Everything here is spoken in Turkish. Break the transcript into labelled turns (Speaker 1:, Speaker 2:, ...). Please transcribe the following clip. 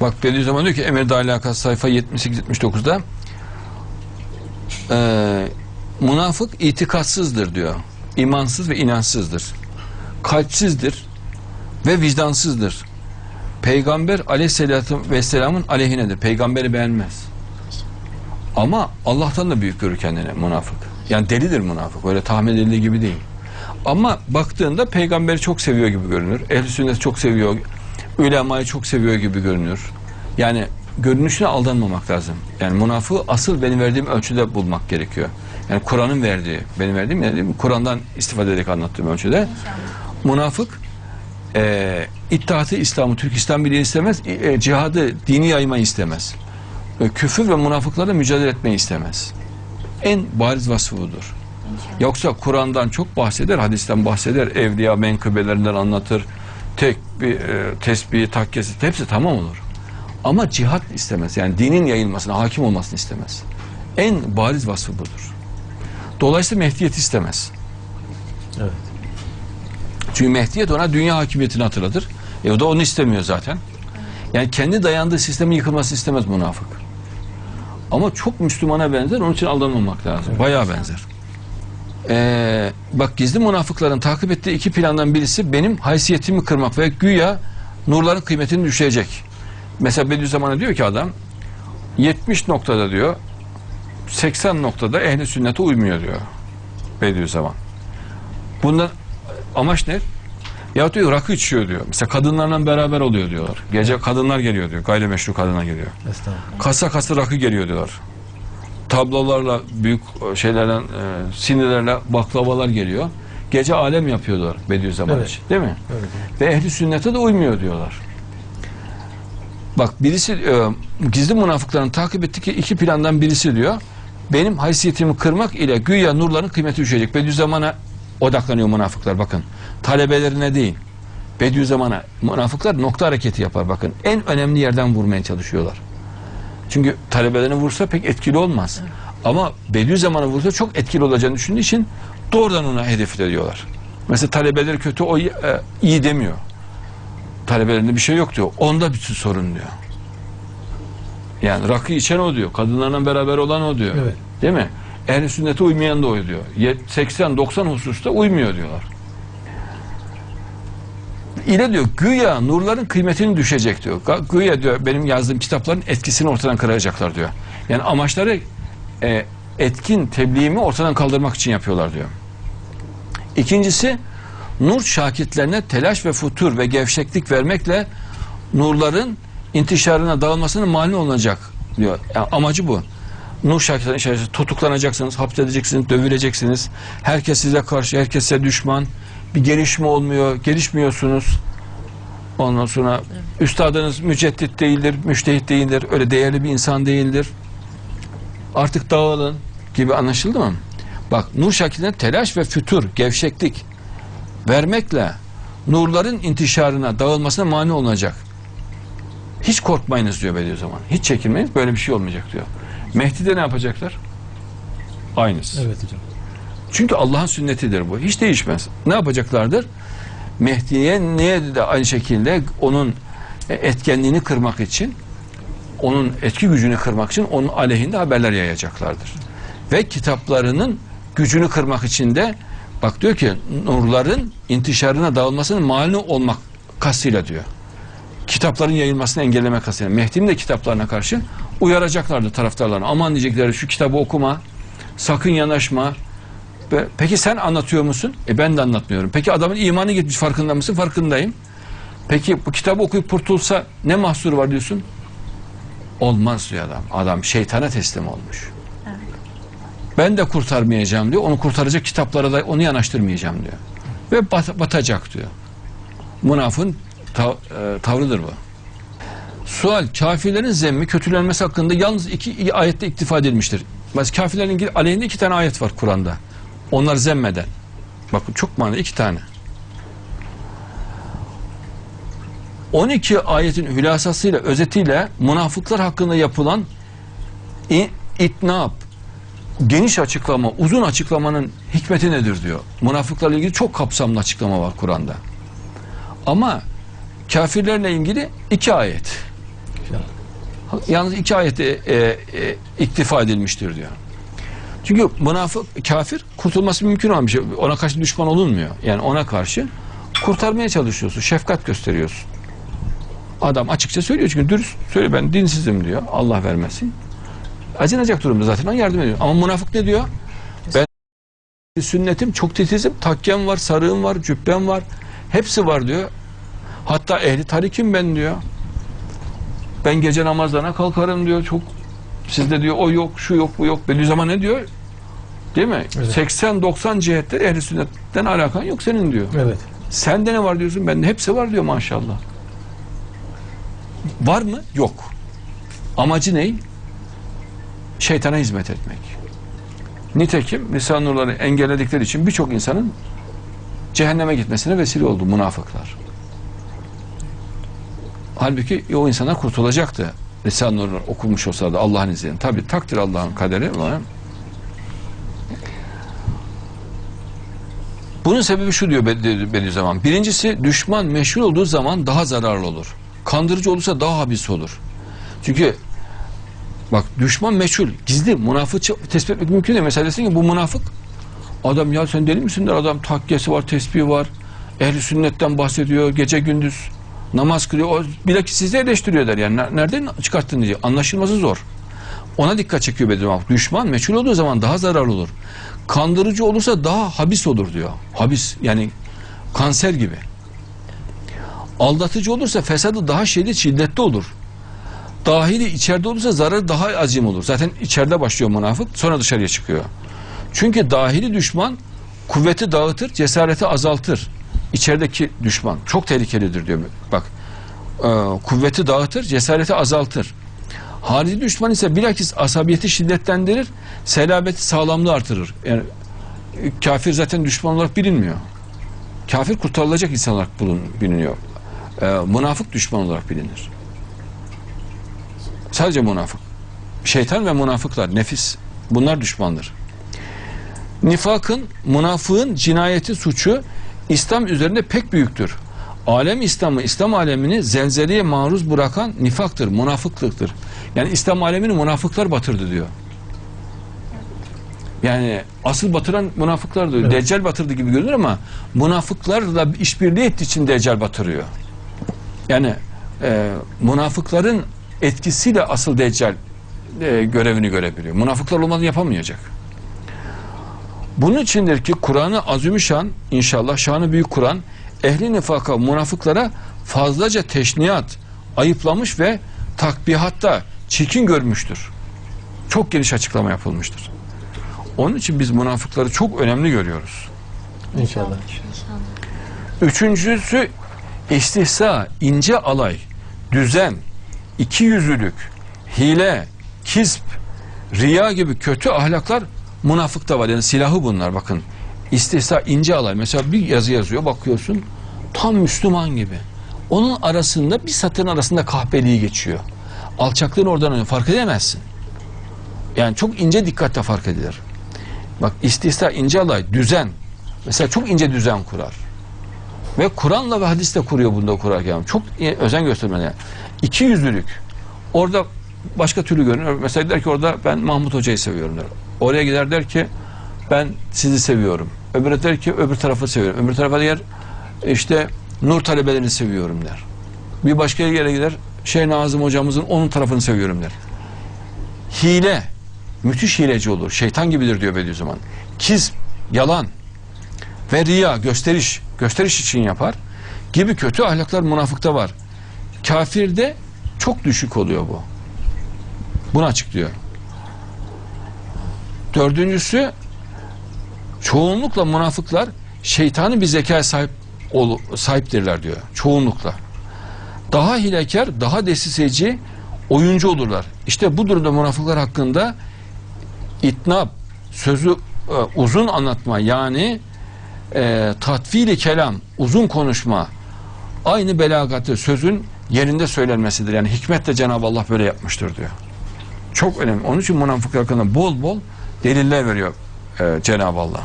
Speaker 1: Bak Bediüzzaman diyor ki Emir Dalakat sayfa 78-79'da eee münafık itikatsızdır diyor. İmansız ve inançsızdır. Kalpsizdir ve vicdansızdır. Peygamber aleyhissalatü vesselamın aleyhinedir. Peygamberi beğenmez. Ama Allah'tan da büyük görür kendini münafık. Yani delidir münafık. Öyle tahmin edildiği gibi değil. Ama baktığında peygamberi çok seviyor gibi görünür. Ehl-i sünnet çok seviyor. Ulemayı çok seviyor gibi görünür. Yani görünüşüne aldanmamak lazım. Yani münafığı asıl benim verdiğim ölçüde bulmak gerekiyor. Yani Kur'an'ın verdiği, benim verdiğim yani Kur'an'dan istifade ederek anlattığım ölçüde. Münafık e, İttihatı İslam'ı, Türk İslam Birliği istemez, e, cihadı, dini yaymayı istemez. E, küfür ve münafıklarla mücadele etmeyi istemez. En bariz vasfı budur. Yoksa Kur'an'dan çok bahseder, hadisten bahseder, evliya menkıbelerinden anlatır, tek bir e, tesbih, takkesi hepsi tamam olur. Ama cihat istemez. Yani dinin yayılmasına, hakim olmasını istemez. En bariz vasfı budur. Dolayısıyla Mehdiyet istemez.
Speaker 2: Evet.
Speaker 1: Çünkü Mehdiyet ona dünya hakimiyetini hatırlatır. E o da onu istemiyor zaten. Yani kendi dayandığı sistemin yıkılmasını istemez münafık. Ama çok Müslümana benzer, onun için aldanmamak lazım. Bayağı benzer. Ee, bak gizli münafıkların takip ettiği iki plandan birisi benim haysiyetimi kırmak ve güya nurların kıymetini düşecek. Mesela Bediüzzaman'a diyor ki adam 70 noktada diyor 80 noktada ehli sünnete uymuyor diyor Bediüzzaman. Bundan amaç ne? Ya diyor rakı içiyor diyor. Mesela kadınlarla beraber oluyor diyorlar. Gece kadınlar geliyor diyor. Gayrimeşru kadına geliyor. Kasa kasa rakı geliyor diyorlar. Tablolarla, büyük şeylerle, e, sinirlerle baklavalar geliyor. Gece alem yapıyorlar Bediüzzaman
Speaker 2: Evet.
Speaker 1: için. Değil mi?
Speaker 2: Diyor.
Speaker 1: Ve ehli sünnete de uymuyor diyorlar. Bak birisi e, gizli münafıkların takip ettiği iki plandan birisi diyor. Benim haysiyetimi kırmak ile güya nurların kıymeti düşecek. Bediüzzaman'a odaklanıyor münafıklar bakın. Talebelerine değil. Bediüzzaman'a münafıklar nokta hareketi yapar bakın. En önemli yerden vurmaya çalışıyorlar. Çünkü talebelerini vursa pek etkili olmaz. Ama Bediüzzaman'a vursa çok etkili olacağını düşündüğü için doğrudan ona hedef ediyorlar. Mesela talebeleri kötü o iyi, e, iyi demiyor. Talebelerinde bir şey yok diyor. Onda bütün sorun diyor. Yani rakı içen o diyor. Kadınlarla beraber olan o diyor.
Speaker 2: Evet.
Speaker 1: Değil mi? Ehl-i sünnete uymayan da o diyor. 80-90 hususta uymuyor diyorlar. İle diyor güya nurların kıymetini düşecek diyor. Güya diyor benim yazdığım kitapların etkisini ortadan kıracaklar diyor. Yani amaçları e, etkin tebliğimi ortadan kaldırmak için yapıyorlar diyor. İkincisi nur şakitlerine telaş ve futur ve gevşeklik vermekle nurların intişarına dağılmasına mani olacak diyor. Yani amacı bu. Nur şakitlerin içerisinde tutuklanacaksınız, hapsedeceksiniz, dövüleceksiniz. Herkes size karşı, herkes size düşman. Bir gelişme olmuyor, gelişmiyorsunuz. Ondan sonra üstadınız müceddit değildir, müştehit değildir, öyle değerli bir insan değildir. Artık dağılın gibi anlaşıldı mı? Bak nur şakilinde telaş ve fütur, gevşeklik vermekle nurların intişarına, dağılmasına mani olacak. Hiç korkmayınız diyor Bediüzzaman. Hiç çekinmeyin. Böyle bir şey olmayacak diyor. Mehdi'de ne yapacaklar? Aynısı.
Speaker 2: Evet hocam.
Speaker 1: Çünkü Allah'ın sünnetidir bu. Hiç değişmez. Ne yapacaklardır? Mehdi'ye niye de aynı şekilde onun etkenliğini kırmak için onun etki gücünü kırmak için onun aleyhinde haberler yayacaklardır. Ve kitaplarının gücünü kırmak için de bak diyor ki nurların intişarına dağılmasının mani olmak kastıyla diyor. Kitapların yayılmasını engellemek kastıyla. Mehdi'nin de kitaplarına karşı uyaracaklardı taraftarlarına. Aman diyecekleri şu kitabı okuma, sakın yanaşma, Peki sen anlatıyor musun? E ben de anlatmıyorum. Peki adamın imanı gitmiş farkında mısın? Farkındayım. Peki bu kitabı okuyup kurtulsa ne mahsuru var diyorsun? Olmaz diyor adam. Adam şeytana teslim olmuş. Ben de kurtarmayacağım diyor. Onu kurtaracak kitaplara da onu yanaştırmayacağım diyor. Ve bat- batacak diyor. Münafın tav- e, tavrıdır bu. Sual, kafirlerin zemmi, kötülenmesi hakkında yalnız iki ayette iktifa edilmiştir. Kafirlerin aleyhinde iki tane ayet var Kur'an'da. Onlar zemmeden. Bakın çok mana iki tane. 12 ayetin hülasasıyla, özetiyle münafıklar hakkında yapılan i- itnab, geniş açıklama, uzun açıklamanın hikmeti nedir diyor. Münafıklarla ilgili çok kapsamlı açıklama var Kur'an'da. Ama kafirlerle ilgili iki ayet. Yalnız iki ayette e, e, iktifa edilmiştir diyor. Çünkü münafık, kafir kurtulması mümkün olan bir şey. Ona karşı düşman olunmuyor. Yani ona karşı kurtarmaya çalışıyorsun. Şefkat gösteriyorsun. Adam açıkça söylüyor çünkü dürüst söylüyor ben dinsizim diyor. Allah vermesin. Acınacak durumda zaten ona yardım ediyor. Ama münafık ne diyor? Ben sünnetim çok titizim. Takkem var, sarığım var, cübbem var. Hepsi var diyor. Hatta ehli tarikim ben diyor. Ben gece namazlarına kalkarım diyor. Çok sizde diyor o yok, şu yok, bu yok. Bediüzzaman ne diyor? Değil mi?
Speaker 2: Evet.
Speaker 1: 80-90 cihetler ehli sünnetten alakan yok senin diyor.
Speaker 2: Evet.
Speaker 1: Sende ne var diyorsun? Bende hepsi var diyor maşallah. Var mı? Yok. Amacı ne? Şeytana hizmet etmek. Nitekim lisan nurları engelledikleri için birçok insanın cehenneme gitmesine vesile oldu münafıklar. Halbuki o insanlar kurtulacaktı. Lisan nurları okumuş olsaydı Allah'ın izniyle. Tabi takdir Allah'ın kaderi ama Bunun sebebi şu diyor Bedi- Bediüzzaman. Birincisi düşman meşhur olduğu zaman daha zararlı olur. Kandırıcı olursa daha habis olur. Çünkü bak düşman meşhur, gizli, münafık tespit etmek mümkün değil. Mesela desin ki bu münafık. Adam ya sen deli misin der adam takkiyesi var, tesbihi var. Ehli sünnetten bahsediyor gece gündüz. Namaz kılıyor. O bilakis sizi eleştiriyor der. Yani "Ne- nereden çıkarttın diye. Anlaşılması zor. Ona dikkat çekiyor Bediüzzaman. Düşman meçhul olduğu zaman daha zararlı olur. Kandırıcı olursa daha habis olur diyor. Habis yani kanser gibi. Aldatıcı olursa fesadı daha şiddet şiddetli olur. Dahili içeride olursa zararı daha acım olur. Zaten içeride başlıyor münafık sonra dışarıya çıkıyor. Çünkü dahili düşman kuvveti dağıtır, cesareti azaltır. İçerideki düşman çok tehlikelidir diyor. Bak e, kuvveti dağıtır, cesareti azaltır. Harici düşman ise bilakis asabiyeti şiddetlendirir, selabeti sağlamlığı artırır. Yani kafir zaten düşman olarak bilinmiyor. Kafir kurtarılacak insan olarak bulun, biliniyor. E, münafık düşman olarak bilinir. Sadece münafık. Şeytan ve münafıklar, nefis bunlar düşmandır. Nifakın, münafığın cinayeti suçu İslam üzerinde pek büyüktür. Alem İslam'ı, İslam alemini zelzeleye maruz bırakan nifaktır, münafıklıktır. Yani İslam alemini münafıklar batırdı diyor. Yani asıl batıran münafıklar diyor.
Speaker 2: Evet.
Speaker 1: Deccal batırdı gibi görünür ama münafıklarla işbirliği ettiği için Deccal batırıyor. Yani e, münafıkların etkisiyle asıl Deccal e, görevini görebiliyor. Münafıklar olmadan yapamayacak. Bunun içindir ki Kur'an'ı azimüşşan inşallah şanı büyük Kur'an ehli nifaka münafıklara fazlaca teşniyat ayıplamış ve takbihatta çirkin görmüştür. Çok geniş açıklama yapılmıştır. Onun için biz münafıkları çok önemli görüyoruz.
Speaker 2: İnşallah.
Speaker 1: Üçüncüsü istihsa, ince alay, düzen, ikiyüzlülük, hile, kisp, riya gibi kötü ahlaklar münafıkta var. Yani silahı bunlar bakın. İstihsa, ince alay. Mesela bir yazı yazıyor bakıyorsun tam Müslüman gibi. Onun arasında bir satırın arasında kahpeliği geçiyor. Alçaklığın oradan fark edemezsin. Yani çok ince dikkatle fark edilir. Bak istihsa, ince alay, düzen. Mesela çok ince düzen kurar. Ve Kur'an'la ve hadisle kuruyor bunda kurarken. Çok özen göstermeli. Yani. İki yüzlülük. Orada başka türlü görünür. Mesela der ki orada ben Mahmut Hoca'yı seviyorum der. Oraya gider der ki ben sizi seviyorum. Öbürü der ki öbür tarafı seviyorum. Öbür tarafa diğer işte nur talebelerini seviyorum der. Bir başka yere gider şey Nazım hocamızın onun tarafını seviyorum der. Hile müthiş hileci olur. Şeytan gibidir diyor Bediüzzaman. Kiz, yalan ve riya, gösteriş, gösteriş için yapar gibi kötü ahlaklar münafıkta var. Kafirde çok düşük oluyor bu. Bunu açıklıyor. Dördüncüsü çoğunlukla münafıklar şeytani bir zekaya sahip ol, sahiptirler diyor. Çoğunlukla. Daha hilekar, daha desiseci, oyuncu olurlar. İşte bu durumda münafıklar hakkında itnab, sözü e, uzun anlatma yani e, tatvili kelam, uzun konuşma, aynı belagatı, sözün yerinde söylenmesidir. Yani hikmetle Cenab-ı Allah böyle yapmıştır diyor. Çok önemli. Onun için münafıklar hakkında bol bol deliller veriyor e, Cenab-ı Allah.